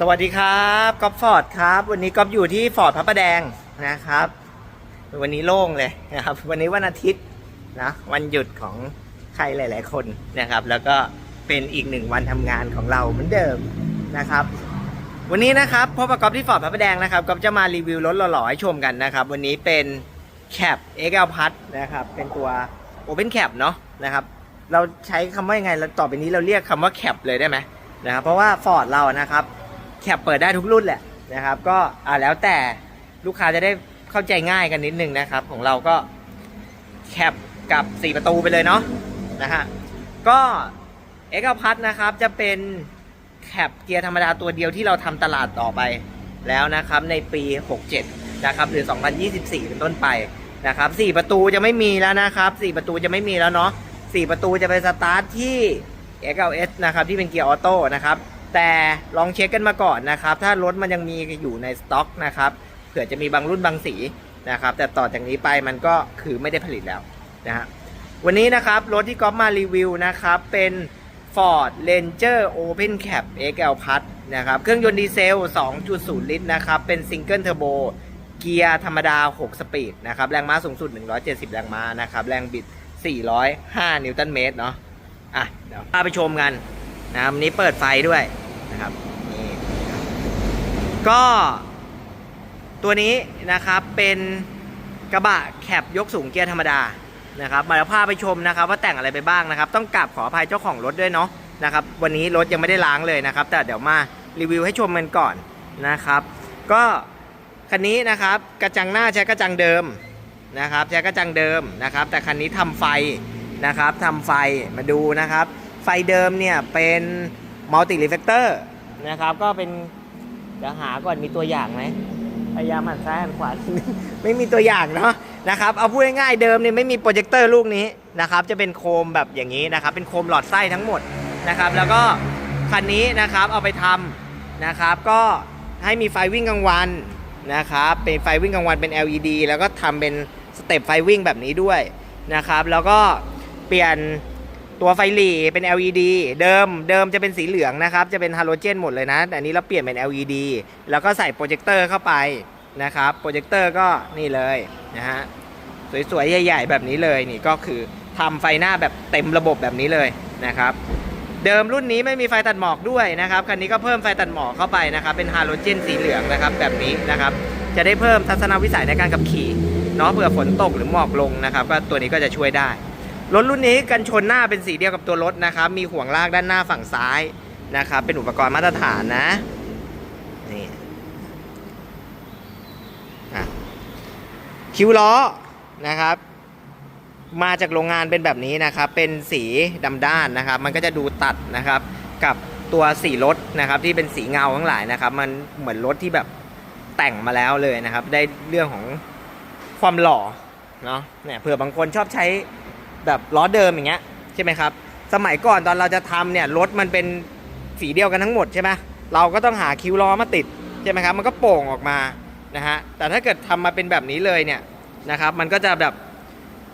สวัสดีครับก๊อฟฟอร์ดครับ วันนี้ก๊อฟอยู่ที่ฟอร์ดพระประแดงนะครับ วันนี้โล่งเลยนะครับ วันนี้วันอาทิตย์นะวันหยุดของใครหลาย ๆ คนนะครับ แล้วก็เป็นอีกหนึ่งวันทำงานของเราเหมือนเดิมนะครับ วันนี้นะครับพบกับก๊อฟที่ฟอร์ดพระประแดงนะครับก๊อฟจะมารีวิวรถหล่อๆให้ชมกันนะครับ วันนี้เป็นแคป XL Plus นะครับเป็นตัว Open Cap เนาะนะครับ เราใช้คำว่ายังไงเราต่อไปนี้เราเรียกคำว่าแคปเลยได้ไหมนะครับเพราะว่าฟอร์ดเรานะครับ แคปเปิดได้ทุกรุ่นแหละนะครับ ก็อ่าแล้วแต่ลูกค้าจะได้เข้าใจง่ายกันนิดนึงนะครับ ของเราก็แคปกับ 4 ประตูไปเลยเนาะนะฮะก็เอ็กพัทนะครับจะเป็นแคปเกียร์ธรรมดาตัวเดียวที่เราทำตลาดต่อไปแล้วนะครับในปี 67 นะครับหรือ 2024 เป็นต้นไปนะครับ4ประตูจะไม่มีแล้วนะครับ4ประตูจะไม่มีแล้วเนาะ4ประตูจะไปสตาร์ทที่ XLS นะครับที่เป็นเกียร์ออโต้นะครับ แต่ลองเช็คกันมาก่อนนะครับ ถ้ารถมันยังมีอยู่ในสต็อกนะครับเผื่อจะมีบางรุ่นบางสีนะครับ แต่ต่อจากนี้ไปมันก็คือไม่ได้ผลิตแล้วนะฮะวันนี้นะครับรถที่ก๊อฟมารีวิวนะครับเป็น Ford Ranger Open Cap XL Plus นะครับเครื่องยนต์ดีเซล 2.0 ลิตรนะครับเป็นซิงเกิลเทอร์โบเกียร์ธรรมดา 6 สปีดนะครับแรงม้าสูงสุด 170 แรงม้านะครับแรงบิด 405 นิวตันเมตรเนาะอะเดี๋ยวพาไปชมกัน นะครับวันนี้เปิดไฟด้วยนะครับนี่ก็ตัวนี้นะครับเป็นกระบะแคปยกสูงเกียร์ธรรมดานะครับมาแล้วพาไปชมนะครับว่าแต่งอะไรไปบ้างนะครับ ต้องกราบขออภัยเจ้าของรถด้วยเนาะนะครับวันนี้รถยังไม่ได้ล้างเลยนะครับ แต่เดี๋ยวมารีวิวให้ชมกันก่อนนะครับ ก็คันนี้นะครับกระจังหน้าใช้กระจังเดิมนะครับ ใช้กระจังเดิมนะครับ แต่คันนี้ทำไฟนะครับทำไฟมาดูนะครับ ไฟเดิมเนี่ยเป็นมัลติรีเฟกเตอร์นะครับ ก็เป็นเดี๋ยวหาก่อนมีตัวอย่างไหมพยายามหันซ้ายหันขวาไม่มีตัวอย่างเนาะนะครับเอาพูดง่ายๆเดิมเนี่ยไม่มีโปรเจคเตอร์ลูกนี้นะครับ จะเป็นโคมแบบอย่างนี้นะครับ เป็นโคมหลอดไส้ทั้งหมดนะครับ แล้วก็คันนี้นะครับเอาไปทำนะครับ ก็ให้มีไฟวิ่งกลางวันนะครับ เป็นไฟวิ่งกลางวันเป็น LED แล้วก็ทำเป็นสเต็ปไฟวิ่งแบบนี้ด้วยนะครับ แล้วก็เปลี่ยน ตัวไฟหลีเป็น LED เดิมเดิมจะเป็นสีเหลืองนะครับ จะเป็นฮาโลเจนหมดเลยนะ แต่อันนี้เราเปลี่ยนเป็น LED แล้วก็ใส่โปรเจคเตอร์เข้าไปนะครับ โปรเจคเตอร์ก็นี่เลยนะฮะ สวยๆ ใหญ่ๆ แบบนี้เลยนี่ก็คือทำไฟหน้าแบบเต็มระบบแบบนี้เลยนะครับ เดิมรุ่นนี้ไม่มีไฟตัดหมอกด้วยนะครับ คันนี้ก็เพิ่มไฟตัดหมอกเข้าไปนะครับ เป็นฮาโลเจนสีเหลืองนะครับแบบนี้นะครับ จะได้เพิ่มทัศนวิสัยในการขับขี่เนาะเผื่อฝนตกหรือหมอกลงนะครับ ก็ตัวนี้ก็จะช่วยได้ รถรุ่นนี้กันชนหน้าเป็นสีเดียวกับตัวรถนะครับ มีห่วงลากด้านหน้าฝั่งซ้ายนะครับ เป็นอุปกรณ์มาตรฐานนะนี่คิ้วล้อนะครับ มาจากโรงงานเป็นแบบนี้นะครับ เป็นสีดำด้านนะครับ มันก็จะดูตัดนะครับ กับตัวสีรถนะครับ ที่เป็นสีเงาทั้งหลายนะครับ มันเหมือนรถที่แบบแต่งมาแล้วเลยนะครับ ได้เรื่องของความหล่อเนาะเนี่ยเผื่อบางคนชอบใช้ แบบล้อเดิมอย่างเงี้ยใช่ไหมครับ สมัยก่อนตอนเราจะทำเนี่ยรถมันเป็นสีเดียวกันทั้งหมดใช่ไหมเราก็ต้องหาคิ้วล้อมาติดใช่ไหมครับ มันก็โป่งออกมานะฮะแต่ถ้าเกิดทำมาเป็นแบบนี้เลยเนี่ยนะครับ มันก็จะแบบ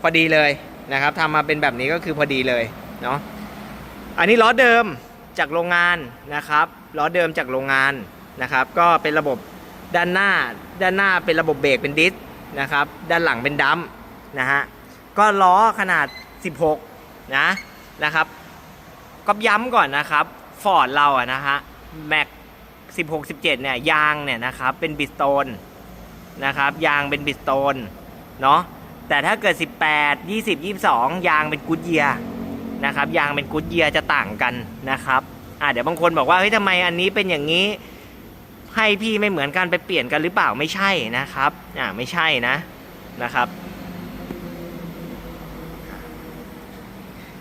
พอดีเลยนะครับทำมาเป็นแบบนี้ก็คือพอดีเลยเนาะอันนี้ล้อเดิมจากโรงงานนะครับล้อเดิมจากโรงงานนะครับ ก็เป็นระบบด้านหน้า ด้านหน้าเป็นระบบเบรกเป็นดิสนะครับ ด้านหลังเป็นดัมนะฮะก็ล้อขนาด 16 นะนะครับก็ย้ำก่อนนะครับฟอร์ดเราอะนะฮะแม็ก16 17เนี่ยยางเนี่ยนะครับเป็นบิสโตนนะครับยางเป็นบิสโตนเนาะแต่ถ้าเกิด 18 20 22 ยางเป็นกูดเยียนะครับยางเป็นกูดเยียจะต่างกันนะครับอ่าเดี๋ยวบางคนบอกว่าเฮ้ยทำไมอันนี้เป็นอย่างนี้ให้พี่ไม่เหมือนกันไปเปลี่ยนกันหรือเปล่าไม่ใช่นะครับอ่าไม่ใช่นะนะครับ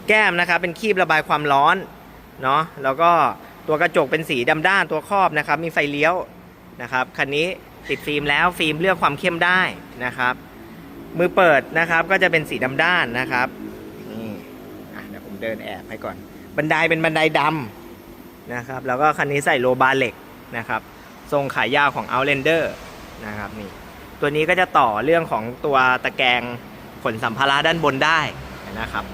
แก้มนะครับเป็นคีบระบายความร้อนเนาะแล้วก็ตัวกระจกเป็นสีดำด้านตัวครอบนะครับ มีไฟเลี้ยวนะครับคันนี้ติดฟิล์มแล้วฟิล์มเลือกความเข้มได้นะครับ มือเปิดนะครับก็จะเป็นสีดำด้านนะครับนี่เดี๋ยวผมเดินแอบให้ก่อน บันไดเป็นบันไดดำนะครับ แล้วก็คันนี้ใส่โลบาร์เหล็กนะครับทรงขายาวของ Outlander นะครับนี่ตัวนี้ก็จะต่อเรื่องของตัวตะแกรงขนสัมภาระด้านบนได้นะครับ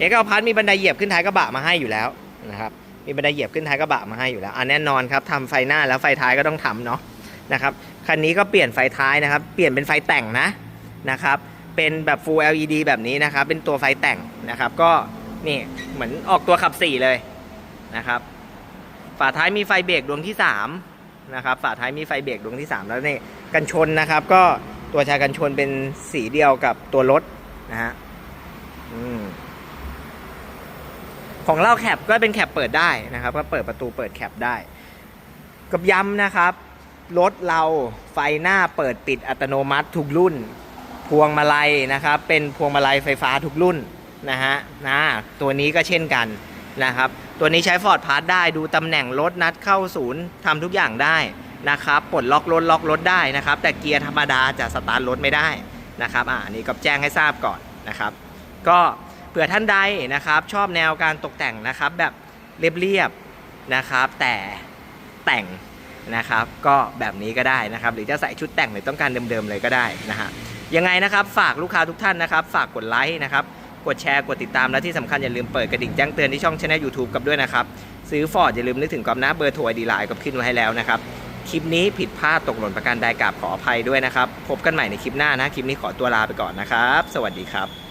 เอกเอาพัทมีบันไดเหยียบขึ้นท้ายกระบะมาให้อยู่แล้วนะครับมีบันไดเหยียบขึ้นท้ายกระบะมาให้อยู่แล้วอะแน่นอนครับทำไฟหน้าแล้วไฟท้ายก็ต้องทำเนาะนะครับคันนี้ก็เปลี่ยนไฟท้ายนะครับ เปลี่ยนเป็นไฟแต่งนะนะครับเป็นแบบ Full LED แบบนี้นะครับ เป็นตัวไฟแต่งนะครับ ก็นี่เหมือนออกตัวขับ4เลยนะครับฝาท้ายมีไฟเบรกดวงที่3นะครับฝาท้ายมีไฟเบรกดวงที่ 3 แล้วนี่กันชนนะครับ ก็ตัวชากันชนเป็นสีเดียวกับตัวรถนะฮะอืม ของเราแคปก็เป็นแคปเปิดได้นะครับ ก็เปิดประตูเปิดแคปได้ กับย้ำนะครับรถเราไฟหน้าเปิดปิดอัตโนมัติทุกรุ่น พวงมาลัยนะครับ เป็นพวงมาลัยไฟฟ้าทุกรุ่นนะฮะนะตัวนี้ก็เช่นกันนะครับ ตัวนี้ใช้ฟอร์ดพาร์ทได้ดูตำแหน่งรถนัดเข้าศูนย์ทำทุกอย่างได้นะครับปลดล็อกรถล็อกรถได้นะครับ แต่เกียร์ธรรมดาจะสตาร์ทรถไม่ได้นะครับอ่านนี้ก็แจ้งให้ทราบก่อนนะครับ ก็ เผื่อท่านใดนะครับชอบแนวการตกแต่งนะครับแบบเรียบๆนะครับ แต่แต่งนะครับ ก็แบบนี้ก็ได้นะครับ หรือจะใส่ชุดแต่งหรือต้องการเดิมๆเลยก็ได้นะฮะยังไงนะครับฝากลูกค้าทุกท่านนะครับ ฝากกดไลค์นะครับกดแชร์กดติดตามและที่สำคัญอย่าลืมเปิดกระดิ่งแจ้งเตือนที่ช่องช anel YouTube กับด้วยนะครับ ซื้อฟอร์ดอย่าลืมนึกถึงกอบหน้าเบอร์โทรอดีไลน์กับขึ้นไว้ให้แล้วนะครับ คลิปนี้ผิดพลาดตกหล่นประการใดกราบขออภัยด้วยนะครับ พบกันใหม่ในคลิปหน้านะ คลิปนี้ขอตัวลาไปก่อนนะครับ สวัสดีครับ